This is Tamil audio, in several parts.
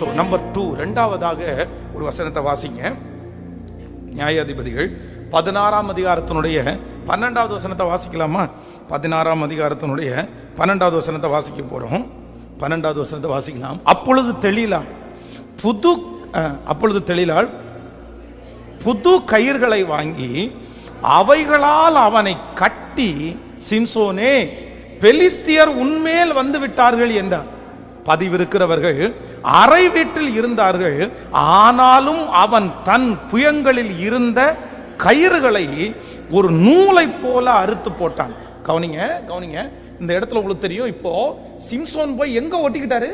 ஸோ நம்பர் டூ ரெண்டாவதாக ஒரு வசனத்தை வாசிங்க. நியாயாதிபதிகள் பதினாறாம் அதிகாரத்தினுடைய பன்னெண்டாவது வசனத்தை வாசிக்கலாமா? பதினாறாம் அதிகாரத்தினுடைய பன்னெண்டாவது வசனத்தை வாசிக்க போறோம். பன்னெண்டாவது வசனத்தை வாசிக்கலாம். அப்பொழுது தெளிலாள் புது அப்பொழுது தெளிலாள் புது கயிர்களை வாங்கி அவைகளால் அவனை கட்டி சிம்சோனே பெலிஸ்தியர் உன்மேல் வந்து விட்டார்கள் என்றார். பதிவிருக்கிறவர்கள் அறை வீட்டில் இருந்தார்கள். ஆனாலும் அவன் தன் புயங்களில் இருந்த கயிறுகளை ஒரு நூலை போல அறுத்து போட்டான். கவனிங்க கவனிங்க. இந்த இடத்துல உங்களுக்கு தெரியும். இப்போ சிம்சோன் போய் எங்க ஒட்டிக்கிட்டாரு?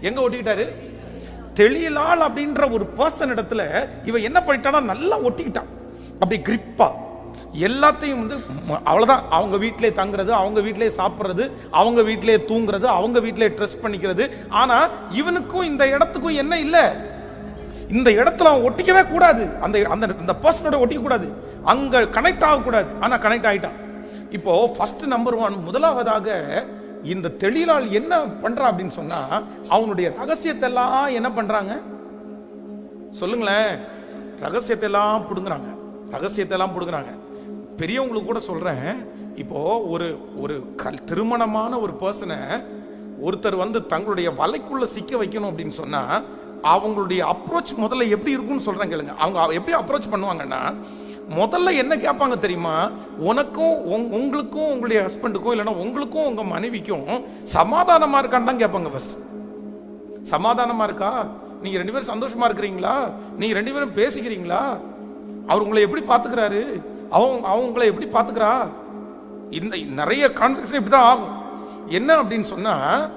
எங்க ஒட்டிக்கிட்டாரு? தெளியலால் அப்படின்ற ஒரு பர்சன் இடத்துல இவன் என்ன பண்ணிட்டானா நல்லா ஒட்டிக்கிட்டான். அப்படி கிரிப்பா எல்லாத்தையும் வந்து அவ்வளோதான் அவங்க வீட்டிலே தங்குறது அவங்க வீட்டிலே சாப்பிட்றது அவங்க வீட்டிலே தூங்குறது அவங்க வீட்டிலே ட்ரெஸ் பண்ணிக்கிறது. ஆனால் இவனுக்கும் இந்த இடத்துக்கும் என்ன இல்லை? இந்த இடத்துல அவன் ஒட்டிக்கவே கூடாது. அந்த அந்த அந்த பர்சனோட ஒட்டிக்க கூடாது. அங்கே கனெக்ட் ஆகக்கூடாது ஆனால் கனெக்ட் ஆகிட்டான் இப்போ ஃபர்ஸ்ட் நம்பர் ஒன் முதலாவதாக இந்த தெளிலால் என்ன பண்றான் அப்படின்னு சொன்னா அவனுடைய ரகசியத்தை எல்லாம் என்ன பண்றாங்க? சொல்லுங்களேன். ரகசியத்தை எல்லாம் பிடுங்குறாங்க. ரகசியத்தை எல்லாம் பிடுங்குறாங்க. பெரியவங்களுக்கு கூட சொல்கிறேன் இப்போது ஒரு ஒரு கல் திருமணமான ஒரு பர்சனை ஒருத்தர் வந்து தங்களுடைய வலைக்குள்ளே சிக்க வைக்கணும் அப்படின்னு சொன்னால் அவங்களுடைய அப்ரோச் முதல்ல எப்படி இருக்கும்னு சொல்கிறேன் கேளுங்க. அவங்க எப்படி அப்ரோச் பண்ணுவாங்கன்னா முதல்ல என்ன கேட்பாங்க தெரியுமா? உனக்கும் உங் உங்களுக்கும் உங்களுடைய ஹஸ்பண்டுக்கும் இல்லைன்னா உங்களுக்கும் உங்கள் மனைவிக்கும் சமாதானமாக இருக்கான்னு தான் கேட்பாங்க ஃபர்ஸ்ட் சமாதானமாக இருக்கா? நீங்கள் ரெண்டு பேரும் சந்தோஷமாக இருக்கிறீங்களா? நீங்கள் ரெண்டு பேரும் பேசிக்கிறீங்களா? அவர் உங்களை எப்படி பார்த்துக்கிறாரு? அவங்க அவங்கள எப்படி பார்த்துக்கிறா? இந்த நிறைய கான்வர்சேஷன் இப்படிதான் ஆகும். என்ன அப்படின்னு சொன்னால்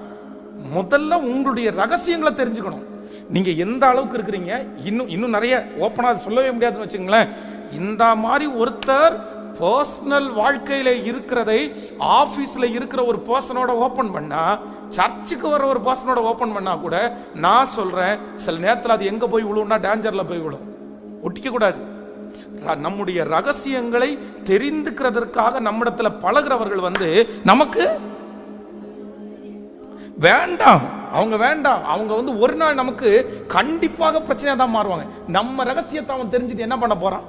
முதல்ல உங்களுடைய ரகசியங்களை தெரிஞ்சுக்கணும். நீங்கள் எந்த அளவுக்கு இருக்கிறீங்க? இன்னும் இன்னும் நிறைய ஓப்பனாக அது சொல்லவே முடியாதுன்னு வச்சுங்களேன் இந்த மாதிரி ஒருத்தர் பர்சனல் வாழ்க்கையில் இருக்கிறதை ஆஃபீஸில் இருக்கிற ஒரு பர்சனோட ஓப்பன் பண்ணால் சர்ச்சுக்கு வர ஒரு பர்சனோட ஓப்பன் பண்ணால் கூட நான் சொல்கிறேன் சில நேரத்தில் அது எங்கே போய் விழுவுன்னா டேஞ்சரில் போய் விழும். ஒட்டிக்க கூடாது. நம்முடைய ரகசியங்களை தெரிந்துக்கிறதற்காக நம்மிடத்துல பழகுறவர்கள் வந்து நமக்கு வேண்டாம். அவங்க வேண்டாம். அவங்க வந்து ஒரு நாள் நமக்கு கண்டிப்பாக பிரச்சனையா தான் மாறுவாங்க. நம்ம ரகசியத்தை அவன் தெரிஞ்சுட்டு என்ன பண்ண போறான்?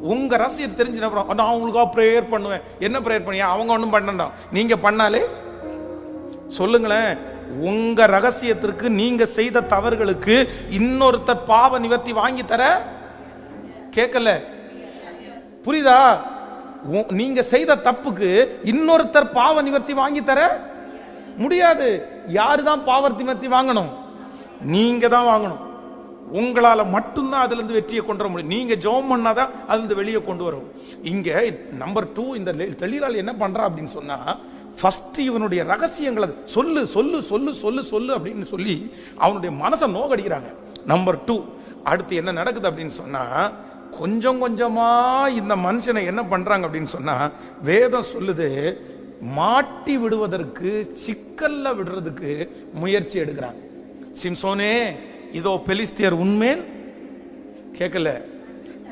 உங்க ரகசியத்தை தெரிஞ்சு என்ன பண்ணுவான் நான் அவங்களுக்காக ப்ரேயர் பண்ணுவேன். என்ன ப்ரேயர் பண்ணியா? அவங்க ஒன்றும் பண்ணண்டாம். நீங்க பண்ணாலே? சொல்லுங்களேன். உங்க ரகசியத்திற்கு நீங்க செய்த தவறுகளுக்கு இன்னொருத்தர் பாவ நிவர்த்தி வாங்கி தர கேட்கல. புரியுதா? உ- நீங்க செய்த தப்புக்கு இன்னொருத்தர் பாவ நிவர்த்தி வாங்கி தர முடியாது. யாரு தான் பாவ நிவர்த்தி வாங்கணும்? நீங்க தான் வாங்கணும். உங்களால மட்டும்தான் அதுல இருந்து வெற்றியை கொண்டு வர முடியும். நீங்க ஜெபம் பண்ணாதான் அது இருந்து வெளியே கொண்டு வரும் இங்க நம்பர் டூ இந்த லெ- என்ன பண்றா அப்படின்னு சொன்னா ஃபர்ஸ்ட் இவனுடைய ரகசியங்களை சொல்லு சொல்லு சொல்லு சொல்லு சொல்லு அப்படின்னு சொல்லி அவனுடைய மனசை நோகடிக்கிறாங்க நம்பர் டூ அடுத்து என்ன நடக்குது அப்படின்னு சொன்னா கொஞ்சம் கொஞ்சமாக இந்த மனுஷனை என்ன பண்ணுறாங்க அப்படின்னு சொன்னால் வேதம் சொல்லுது மாட்டி விடுவதற்கு சிக்கல்ல விடுறதுக்கு முயற்சி எடுக்கிறாங்க. சிம்சோனே இதோ பெலிஸ்தியர் உண்மேல் கேட்கல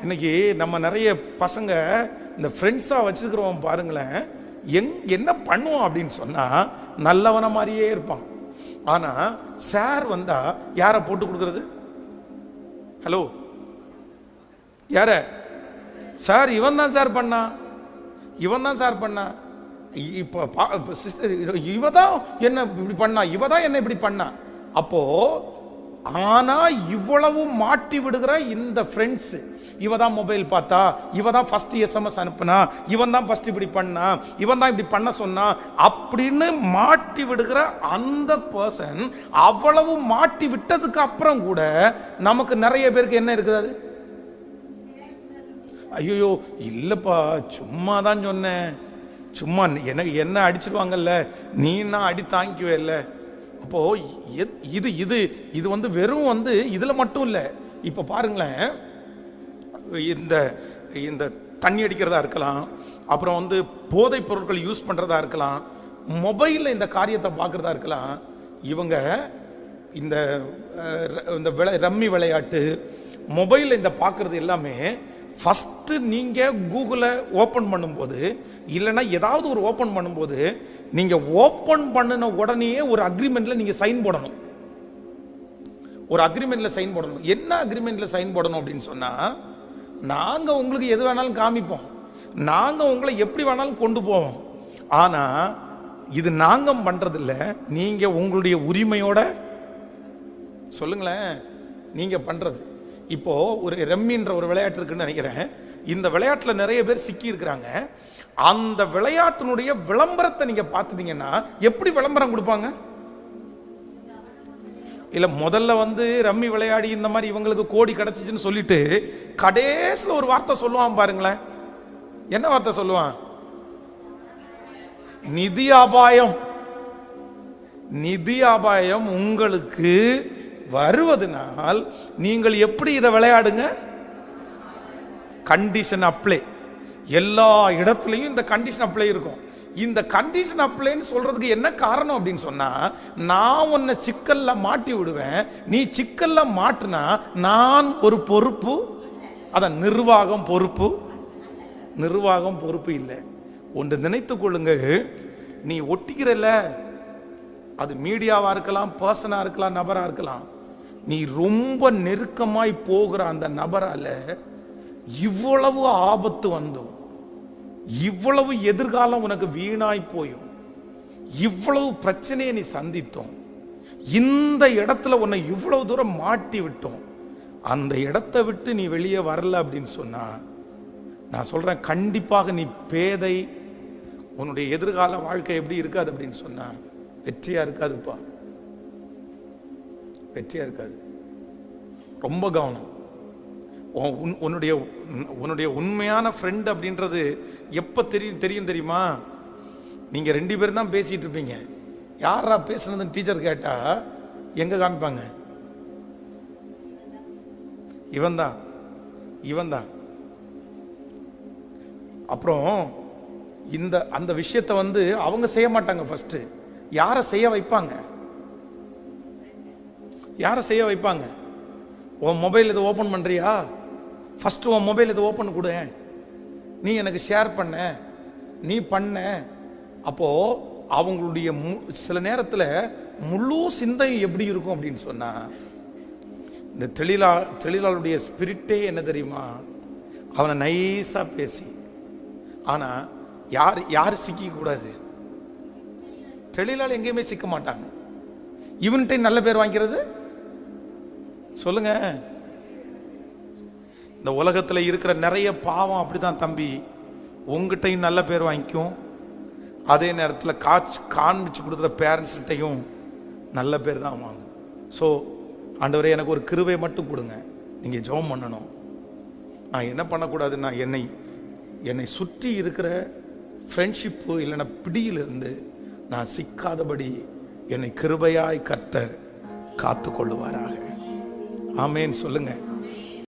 இன்னைக்கு நம்ம நிறைய பசங்க இந்த ஃப்ரெண்ட்ஸாக வச்சுருக்கிறவன் பாருங்களேன் எங் என்ன பண்ணுவோம் அப்படின்னு சொன்னால் நல்லவன மாதிரியே இருப்பான். ஆனால் சார் வந்தால் யாரை போட்டு கொடுக்குறது? ஹலோ யார? சார் இவன் தான் சார் பண்ணா. இவன் தான் சார் பண்ணா. இப்போ பா இப்போ சிஸ்டர் இவ தான் என்ன இப்படி பண்ணா? இவ தான் என்ன இப்படி பண்ணா? அப்போ ஆனா இவ்வளவு மாட்டி விடுகிற இந்த ஃப்ரெண்ட்ஸ் இவ தான் மொபைல் பார்த்தா இவ தான் ஃபர்ஸ்ட் எஸ்எம்எஸ் அனுப்புனா இவன் தான் ஃபர்ஸ்ட் இப்படி பண்ணா இவன் தான் இப்படி பண்ண சொன்னா அப்படின்னு மாட்டி விடுகிற அந்த பர்சன் அவ்வளவு மாட்டி விட்டதுக்கு அப்புறம் கூட நமக்கு நிறைய பேருக்கு என்ன இருக்குது அது? ஐயோ இல்லைப்பா சும்மா தான் சொன்னேன். சும்மா எனக்கு என்ன அடிச்சிருவாங்கல்ல? நீனா அடி தாங்கிக்குவே இல்லை அப்போ எத்- இது இது இது வந்து வெறும் வந்து இதில் மட்டும் இல்லை. இப்போ பாருங்களேன். இந்த இந்த தண்ணி அடிக்கிறதா இருக்கலாம். அப்புறம் வந்து போதைப் பொருட்கள் யூஸ் பண்ணுறதா இருக்கலாம். மொபைலில் இந்த காரியத்தை பார்க்குறதா இருக்கலாம். இவங்க இந்த இந்த விளை ரம்மி விளையாட்டு மொபைலில் இந்த பார்க்குறது எல்லாமே ஃபஸ்ட்டு நீங்கள் கூகுளை ஓப்பன் பண்ணும்போது இல்லைன்னா ஏதாவது ஒரு ஓப்பன் பண்ணும்போது நீங்கள் ஓப்பன் பண்ணின உடனேயே ஒரு அக்ரிமெண்ட்டில் நீங்கள் சைன் போடணும். ஒரு அக்ரிமெண்ட்டில் சைன் போடணும். என்ன அக்ரிமெண்ட்டில் சைன் போடணும் அப்படின்னு சொன்னால் நாங்கள் உங்களுக்கு எது வேணாலும் காமிப்போம். நாங்கள் உங்களை எப்படி வேணாலும் கொண்டு போவோம். ஆனால் இது நாங்கள் பண்ணுறதில்ல நீங்கள் உங்களுடைய உரிமையோட சொல்லுங்களேன் நீங்கள் பண்ணுறது இப்போது ஒரு ரம்மின்ற ஒரு விளையாட்டு இருக்குன்னு நினைக்கிறேன். இந்த விளையாட்டில் நிறைய பேர் சிக்கி இருக்கிறாங்க அந்த விளையாட்டினுடைய விளம்பரத்தை நீங்கள் பார்த்துட்டீங்கன்னா எப்படி விளம்பரம் கொடுப்பாங்க? இல்லை முதல்ல வந்து ரம்மி விளையாடி இந்த மாதிரி இவங்களுக்கு கோடி கிடச்சிச்சின்னு சொல்லிட்டு கடைசியில் ஒரு வார்த்தை சொல்லுவான் பாருங்களேன். என்ன வார்த்தை சொல்லுவான்? நிதி அபாயம். நிதி அபாயம் உங்களுக்கு வருவதனால் நீங்கள் எப்படி இதை விளையாடுங்க? கண்டிஷன் அப்ளை எல்லா இடத்துலையும் இந்த கண்டிஷன் அப்ளை இருக்கும். இந்த கண்டிஷன் அப்ளைன்னு சொல்றதுக்கு என்ன காரணம் அப்படின்னு சொன்னா நான் உன்னை சிக்கல்ல மாட்டி விடுவேன். நீ சிக்கல்ல மாட்டுனா நான் ஒரு பொறுப்பு அதான் நிர்வாகம் பொறுப்பு. நிர்வாகம் பொறுப்பு இல்லை. ஒன்று நினைத்து கொள்ளுங்கள் நீ ஒட்டிக்கிறல்ல. அது மீடியாவா இருக்கலாம் பர்சனா இருக்கலாம் நபரா இருக்கலாம். நீ ரொம்ப நெருக்கமாய் போகிற அந்த நபரால இவ்வளவு ஆபத்து வந்தும் இவ்வளவு எதிர்காலம் உனக்கு வீணாய் போயும் இவ்வளவு பிரச்சனையை நீ சந்தித்தோம் இந்த இடத்துல உன்னை இவ்வளவு தூரம் மாட்டி விட்டோம் அந்த இடத்தை விட்டு நீ வெளியே வரல அப்படின்னு சொன்னா நான் சொல்றேன் கண்டிப்பாக நீ பேதை உன்னுடைய எதிர்கால வாழ்க்கை எப்படி இருக்காது அப்படின்னு சொன்னா வெற்றியா இருக்காதுப்பா. வெற்றியாக இருக்காது. ரொம்ப கவனம். உன்- உன்னுடைய உன்னுடைய உண்மையான ஃப்ரெண்ட் அப்படின்றது எப்போ தெரியும் தெரியும் தெரியுமா? நீங்கள் ரெண்டு பேரும் தான் பேசிகிட்டு இருப்பீங்க. யாரா பேசுனதுன்னு டீச்சர் கேட்டால் எங்கே காமிப்பாங்க? இவன் தான். இவன் தான். அப்புறம் இந்த அந்த விஷயத்தை வந்து அவங்க செய்ய மாட்டாங்க ஃபஸ்ட்டு யாரை செய்ய வைப்பாங்க? யாரை செய்ய வைப்பாங்க? உன் மொபைல் இதை ஓப்பன் பண்ணுறியா ஃபஸ்ட்டு உன் மொபைல் இதை ஓப்பன் கொடு. நீ எனக்கு ஷேர் பண்ண. நீ பண்ண. அப்போது அவங்களுடைய மு- சில நேரத்தில் முழு சிந்தையும் எப்படி இருக்கும் அப்படின்னு சொன்னால் இந்த தெளிலா தெளிலாளுடைய ஸ்பிரிட்டே என்ன தெரியுமா? அவனை நைஸாக பேசி. ஆனால் யார் யார் சிக்கக்கூடாது தெளிலால் எங்கேயுமே சிக்க மாட்டாங்க. இவன்கிட்ட நல்ல பேர் வாங்கிறது சொல்லுங்க. இந்த உலகத்தில் இருக்கிற நிறைய பாவம் அப்படிதான் தம்பி. உங்ககிட்டயும் நல்ல பேர் வாங்கிக்கும். அதே நேரத்தில் காட்சி காண்பிச்சு கொடுக்குற பேரண்ட்ஸ்கிட்டையும் நல்ல பேர் தான் வாங்கும். ஸோ ஆண்டவரே எனக்கு ஒரு கிருவை மட்டும் கொடுங்க. நீங்கள் ஜெபம் பண்ணணும். நான் என்ன பண்ணக்கூடாதுன்னா என்னை என்னை சுற்றி இருக்கிற ஃப்ரெண்ட்ஷிப்பு இல்லைன்னா பிடியிலிருந்து நான் சிக்காதபடி என்னை கிருபையாய் கர்த்தர் காத்து கொள்ளுவாராக ஆமேன்னு சொல்லுங்கள்